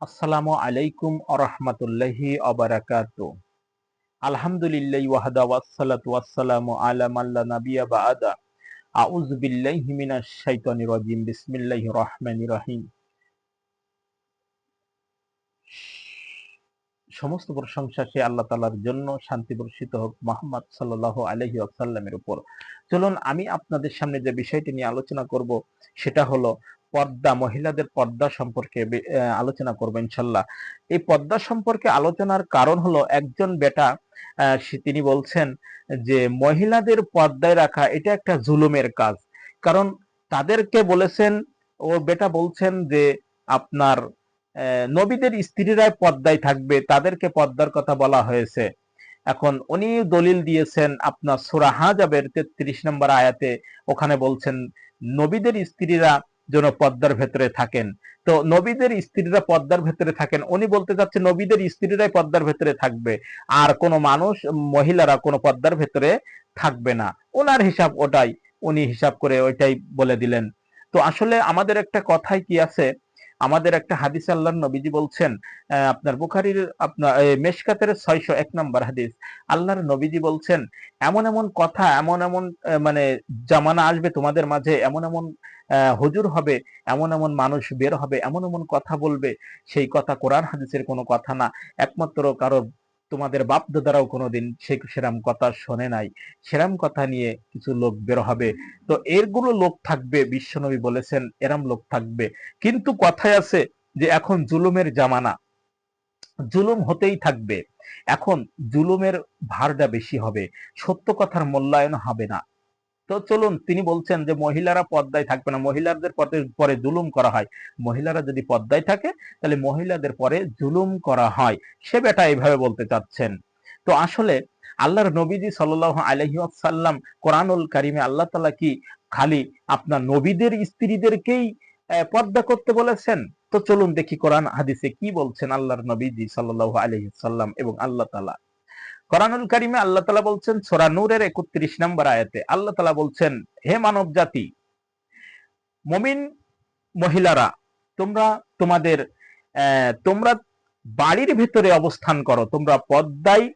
আসসালামু আলাইকুম আরহামতুল্লাহি অবরাকাত আলহামদুলিল্লাহ ওয়াহদা ওয়াসসালাতু ওয়াসসালামু আলা মাল্লা নাবিয়া বাআদা আউযু বিল্লাহি মিনাশ শাইতানির রাজিম। বিসমিল্লাহির রহমানির রহিম। সমস্ত প্রশংসা সে আল্লাহ তালার জন্য শান্তি বর্ষিত হোক মোহাম্মদ সাল্লাহ আলহি আসাল্লামের উপর। চলুন আমি আপনাদের সামনে যে বিষয়টি নিয়ে আলোচনা করব, সেটা হলো পর্দা, মহিলাদের পর্দা সম্পর্কে আলোচনা করব ইনশাল্লাহ। এই পর্দা সম্পর্কে আলোচনার কারণ হলো একজন বেটা তিনি বলছেন যে, মহিলাদের পর্দায় রাখা এটা একটা জুলুমের কাজ। কারণ তাদেরকে বলেছেন, ও বেটা বলছেন যে, আপনার নবীদের স্ত্রীরাই পর্দায় থাকবে, তাদেরকে পর্দার কথা বলা হয়েছে। এখন উনি দলিল দিয়েছেন, আপনার সুরাহাজাবের তেত্রিশ নম্বর আয়াতে, ওখানে বলছেন, নবীদের স্ত্রীরা যেন পদ্মার ভেতরে থাকেন। তো নবীদের স্ত্রীরা পদ্মার ভেতরে থাকেন। উনি বলতে চাচ্ছে, নবীদের স্ত্রীরাই পদ্মার ভেতরে থাকবে। আর কোনো মানুষ, মহিলারা কোনো পদ্মার ভেতরে থাকবে না। ওনার হিসাব ওটাই। উনি হিসাব করে ওইটাই বলে দিলেন। তো আসলে আমাদের একটা কথাই কি আছে? আমাদের একটা হাদিস আল্লাহ নবীজি বলছেন আপনার বুখারির আপনার মেশকাতের ছয়শো এক নম্বর হাদিস। আল্লাহর নবীজি বলছেন, এমন এমন কথা, এমন এমন মানে জামানা আসবে তোমাদের মাঝে, এমন এমন হুজুর হবে, এমন এমন মানুষ বের হবে, এমন এমন কথা বলবে। সেই কথা কোরআন হাদিসের কোনো কথা না। একমাত্র কারও তোমাদের বাপ দাদারাও কোনোদিন সে সেরাম কথা শোনে নাই। সেরাম কথা নিয়ে কিছু লোক বের হবে। তো এরগুলো লোক থাকবে, বিশ্বনবী বলেছেন, এরাম লোক থাকবে। কিন্তু কথায় আছে যে এখন জুলুমের জামানা। জুলুম হতেই থাকবে। এখন জুলুমের ভারটা বেশি হবে। সত্য কথার মূল্যায়ন হবে না। তো চলুন, তিনি বলছেন যে মহিলারা পদ্মায় থাকবে না। মহিলাদের পরে জুলুম করা হয়। মহিলারা যদি পদ্মায় থাকে, তাহলে মহিলাদের পরে জুলুম করা হয়। সে বেটা এইভাবে বলতে চাচ্ছেন। তো আসলে আল্লাহর নবীজি সাল্লাহ আলহিসাল্লাম কোরআনুল কারিমে আল্লাহ তালা কি খালি আপনার নবীদের স্ত্রীদেরকেই পর্দা করতে বলেছেন? তো চলুন দেখি কোরআন হাদিসে কি বলছেন আল্লাহর নবীজি সাল্লাহ আলহিসাল্লাম এবং আল্লাহ তালা কোরআনুল কারিমে আল্লাহ তালা বলছেন সোরা নূরের একত্রিশ নম্বর আয়াতে আল্লাহ তালা বলছেন, হে মানব জাতি, মমিন মহিলারা, তোমরা তোমাদের তোমরা বাড়ির ভেতরে অবস্থান করো, তোমরা পদ্মায়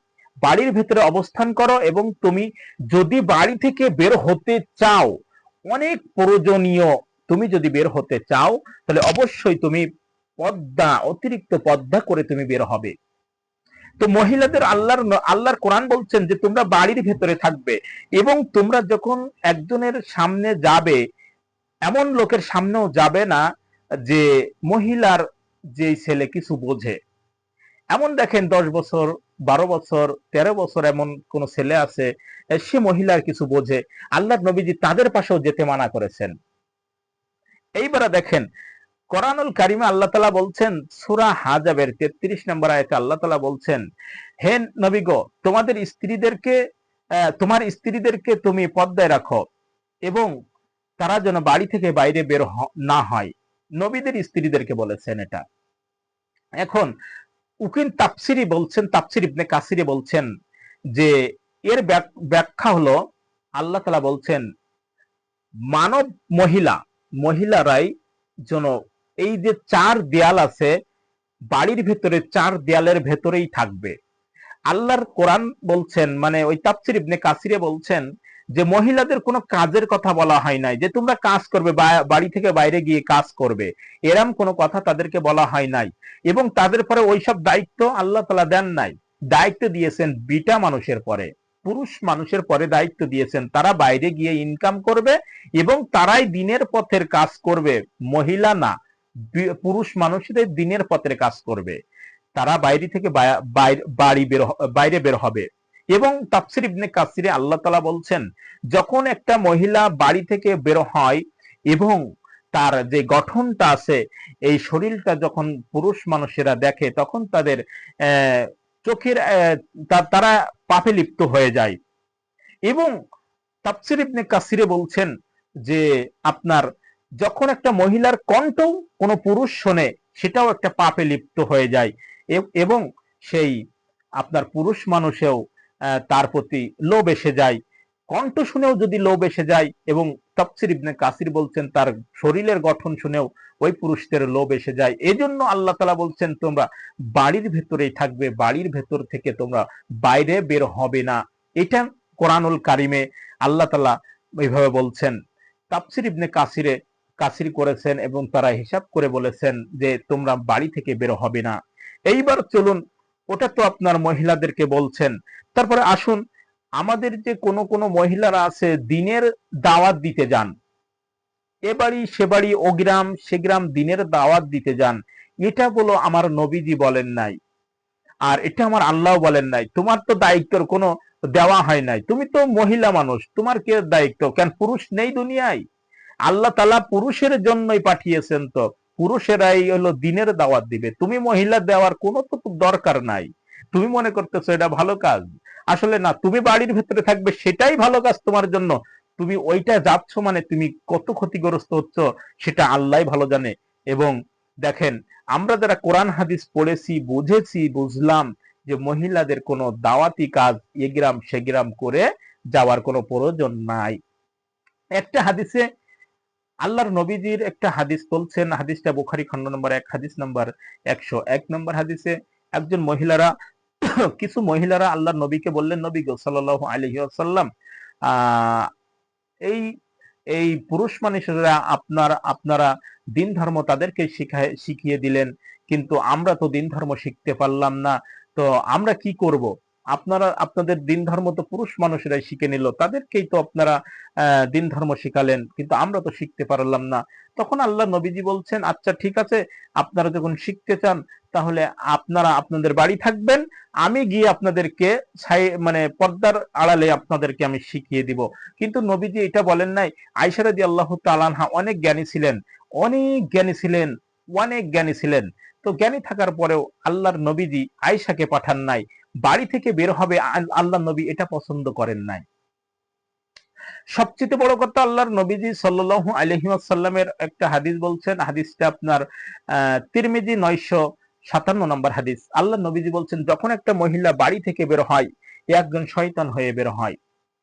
বাড়ির ভেতরে অবস্থান করো এবং তুমি যদি বাড়ি থেকে বের হতে চাও, অনেক প্রয়োজনীয় তুমি যদি বের হতে চাও, তাহলে অবশ্যই তুমি পদ্মা, অতিরিক্ত পদ্মা করে তুমি বের হবে। তো মহিলাদের আল্লাহর আল্লাহর কোরআন বলছেন যে তোমরা বাড়ির ভেতরে থাকবে এবং তোমরা যখন একজনের সামনে যাবে, এমন লোকের সামনেও যাবে না যে মহিলার যে ছেলে কিছু বোঝে। এমন দেখেন দশ বছর, বারো বছর, তেরো বছর এমন কোন ছেলে আছে, সে মহিলার কিছু বোঝে। আল্লাহ নবীজি তাদের পাশেও যেতে মানা করেছেন। এইবারে দেখেন কোরআনুল কারিমে আল্লাহ তালা বলছেন, সুরা হাজাবের তেত্রিশ নম্বর আয়তে আল্লাহ তালা বলছেন, হে নবীগ তোমাদের স্ত্রীদেরকে তোমার স্ত্রীদেরকে তুমি পদ্মায় রাখো এবং তারা যেন বাড়ি থেকে বাইরে বের না হয়। নবীদের স্ত্রীদেরকে বলেছেন এটা। এখন উকিন তাপসিরি বলছেন তাপসির ইবনে কাসিরি বলছেন যে, এর ব্যাখ্যা হলো, আল্লাহ তালা বলছেন, মানব মহিলা, মহিলারাই যেন এই যে চার দেয়াল আছে, বাড়ির ভেতরে চার দেয়ালের ভেতরেই থাকবে। আল্লাহর কোরআন বলছেন মানে ওই তাপসির ইবনে কাসিরে বলছেন যে, মহিলাদের কোনো কাজের কথা বলা হয় নাই, যে তোমরা কাজ করবে বাড়ি থেকে বাইরে গিয়ে কাজ করবে, এরম কোনো কথা তাদেরকে বলা হয় নাই। এবং তাদের পরে ওইসব দায়িত্ব আল্লাহ তালা দেন নাই। দায়িত্ব দিয়েছেন বিটা মানুষের পরে, পুরুষ মানুষের পরে দায়িত্ব দিয়েছেন। তারা বাইরে গিয়ে ইনকাম করবে এবং তারাই দিনের পথের কাজ করবে, মহিলা না। পুরুষ মানুষদের দিনের পথের কাজ করবে। তারা বাইরে থেকে বাড়ি বের বাইরে বের হবে। এবং তাফসির ইবনে কাসিরে আল্লাহ তালা বলছেন, যখন একটা মহিলা বাড়ি থেকে বের হয় এবং তার যে গঠনটা আছে, এই শরীরটা যখন পুরুষ মানুষেরা দেখে, তখন তাদের চোখের তারা পাপে লিপ্ত হয়ে যায়। এবং তাফসির ইবনে কাসিরে বলছেন যে, আপনার যখন একটা মহিলার কণ্ঠ কোনো পুরুষ শোনে, সেটাও একটা পাপে লিপ্ত হয়ে যায়। এবং সেই আপনার পুরুষ মানুষেও তার প্রতি লোভ এসে যায়। কণ্ঠ শুনেও যদি লোভ এসে যায়, এবং তফসির ইবনে কাসির বলছেন তার শরীরের গঠন শুনেও ওই পুরুষদের লোভ এসে যায়। এজন্য আল্লাহ তালা বলছেন, তোমরা বাড়ির ভেতরেই থাকবে, বাড়ির ভেতর থেকে তোমরা বাইরে বের হবে না। এটা কোরআনুল কারিমে আল্লাহ তালা এইভাবে বলছেন। তাফসির ইবনে কাসিরে কাসির করেছেন এবং তারা হিসাব করে বলেছেন যে তোমরা বাড়ি থেকে বের হবে না। এইবার চলুন, ওটা তো আপনার মহিলাদেরকে বলছেন। তারপরে আসুন, আমাদের যে কোনো কোনো মহিলারা আছে, দিনের দাওয়াত দিতে যান। এ বাড়ি, সে বাড়ি, ও গ্রাম, সে গ্রাম দিনের দাওয়াত দিতে যান। এটা বলো আমার নবীজি বলেন নাই। আর এটা আমার আল্লাহ বলেন নাই। তোমার তো দায়িত্বর কোনো দেওয়া হয় নাই। তুমি তো মহিলা মানুষ, তোমার কে দায়িত্ব? কেন পুরুষ নেই দুনিয়ায়? আল্লাহ তালা পুরুষের জন্যই পাঠিয়েছেন তো। পুরুষেরাই হলো দিনের দাওয়াত দিবে। তুমি মহিলা দেওয়ার কোনো তো দরকার নাই। তুমি মনে করতেছো এটা ভালো কাজ? আসলে না, তুমি বাড়ির ভেতরে থাকবে সেটাই ভালো কাজ তোমার জন্য। তুমি ওইটা যাচ্ছ মানে তুমি কত ক্ষতিগ্রস্ত হচ্ছ সেটা আল্লাহ ভালো জানে। এবং দেখেন, আমরা যারা কোরআন, হাদিস পড়েছি, বুঝেছি, বুঝলাম যে মহিলাদের কোনো দাওয়াতি কাজ এগ্রাম সেগ্রাম করে যাওয়ার কোনো প্রয়োজন নাই। একটা হাদিসে আল্লাহর নবীজির একটা হাদিস বলছেন, হাদিসটা বুখারি খন্ড নম্বর এক, হাদিস নম্বর একশো এক নম্বর হাদিসে একজন মহিলারা, কিছু মহিলারা আল্লাহর নবীকে বললেন, নবী গো সাল্লাহ আলহিহাসাল্লাম এই এই পুরুষ মানুষেরা আপনার, আপনারা দিন ধর্ম তাদেরকে শিখায়, শিখিয়ে দিলেন, কিন্তু আমরা তো দিন ধর্ম শিখতে পারলাম না, তো আমরা কি করব? আপনারা, আপনাদের দিন ধর্ম তো পুরুষ মানুষেরাই শিখে নিল, তাদেরকেই তো আপনারা দিন ধর্ম শিখালেন, কিন্তু আমরা তো শিখতে পারলাম না। তখন আল্লাহ নবীজি বলছেন আচ্ছা ঠিক আছে, আপনারা যখন শিখতে চান, তাহলে আপনারা আপনাদের বাড়ি থাকবেন, আমি গিয়ে আপনাদেরকে মানে পর্দার আড়ালে আপনাদেরকে আমি শিখিয়ে দিব। কিন্তু নবীজি এটা বলেন নাই আইসারাদি আল্লাহ তালানহা অনেক জ্ঞানী ছিলেন, অনেক জ্ঞানী ছিলেন অনেক জ্ঞানী ছিলেন। তো জ্ঞানী থাকার পরেও আল্লাহর নবীজি আয়সাকে পাঠান নাই। বাড়ি থেকে বের হবে আল্লাহ নবী এটা পছন্দ করেন নাই। সবচেয়ে বড় কথা আল্লাহর নবীজি সাল্লু আলহিমাসাল্লামের একটা হাদিস বলছেন। হাদিসটা আপনার তিরমিজি নয়শো সাতান্ন নম্বর হাদিস। আল্লাহ নবীজি বলছেন, যখন একটা মহিলা বাড়ি থেকে বের হয় একজন শয়তান হয়ে বের হয়।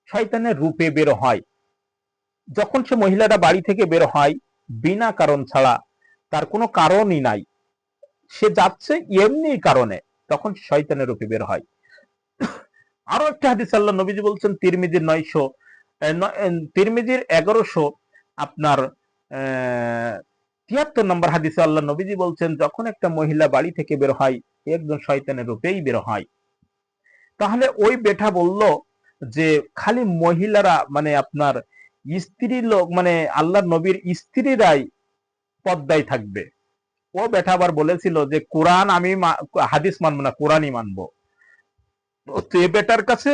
শয়তানের রূপে বের হয়। যখন সে মহিলাটা বাড়ি থেকে বের হয়, বিনা কারণ ছাড়া তার কোনো কারণই নাই। সে যাচ্ছে এমনি কারণে, তখন শয়তানের রূপে বের হয়। আরও একটা হাদিস আল্লাহ নবীজি বলছেন, তিরমিজির নয়শো তিরমিজির এগারোশো আপনার তিয়াত্তর নম্বর হাদিসে আল্লাহ নবীজি বলছেন, যখন একটা মহিলা বাড়ি থেকে বের হয় একজন শয়তানের রূপেই বের হয়। তাহলে ওই বেটা বলল যে, খালি মহিলারা মানে আপনার স্ত্রী লোক মানে আল্লাহ নবীর স্ত্রীরাই পদ্মায় থাকবে। ও বেটা আবার বলেছিল যে, কোরআন আমি হাদিস মানবো না, কোরআনই মানবো। তো বেটার কাছে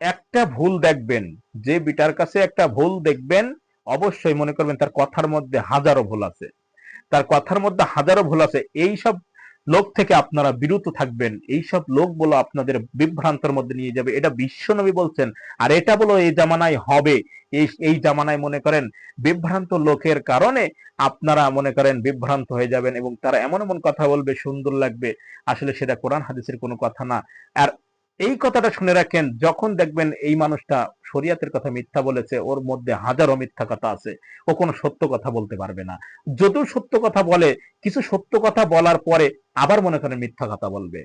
একটা ভুল দেখবেন। যে বিটার কাছে একটা ভুল দেখবেন, অবশ্যই মনে করবেন তার কথার মধ্যে হাজারো ভুল আছে। তার কথার মধ্যে হাজারো ভুল আছে। এই সব লোক থেকে আপনারা বিরত থাকবেন। এই সব লোক বলো আপনাদের বিভ্রান্তর মধ্যে নিয়ে যাবে। এটা বিশ্বনবী বলছেন, আর এটা বলো এই জামানায় হবে। এই এই জামানায় মনে করেন বিভ্রান্ত লোকের কারণে আপনারা মনে করেন বিভ্রান্ত হয়ে যাবেন এবং তারা এমন এমন কথা বলবে, সুন্দর লাগবে। আসলে সেটা কোরআন হাদিসের কোনো কথা না। আর এই কথাটা শুনে রাখেন, যখন দেখবেন এই মানুষটা শরিয়াতের কথা মিথ্যা বলেছে, ওর মধ্যে হাজারো মিথ্যা কথা আছে, ও কোনো সত্য কথা বলতে পারবে না। যদিও সত্য কথা বলে, কিছু সত্য কথা বলার পরে আবার মনে করেন মিথ্যা কথা বলবে।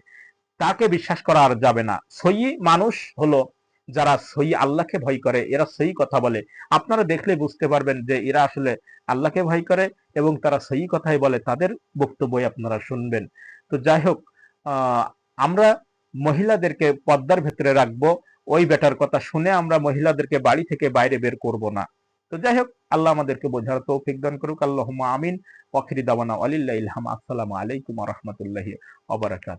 তাকে বিশ্বাস করা আর যাবে না। সই মানুষ হলো যারা সই আল্লাহকে ভয় করে, এরা সই কথা বলে। আপনারা দেখলে বুঝতে পারবেন যে এরা আসলে আল্লাহকে ভয় করে এবং তারা সই কথাই বলে। তাদের বক্তব্য আপনারা শুনবেন। তো যাই হোক আমরা মহিলাদেরকে পদ্মার ভেতরে রাখব, ওই বেটার কথা শুনে আমরা মহিলাদেরকে বাড়ি থেকে বাইরে বের করব না। তো যাই হোক, আল্লাহ আমাদেরকে বোঝার তৌফিক দান করুক। আল্লাহ আমিন। ওয়াখিরি দাওয়ানা আলিল্লাহ ইলহাম আসসালামু আলাইকুম রহমতুল্লাহ অবরাকাত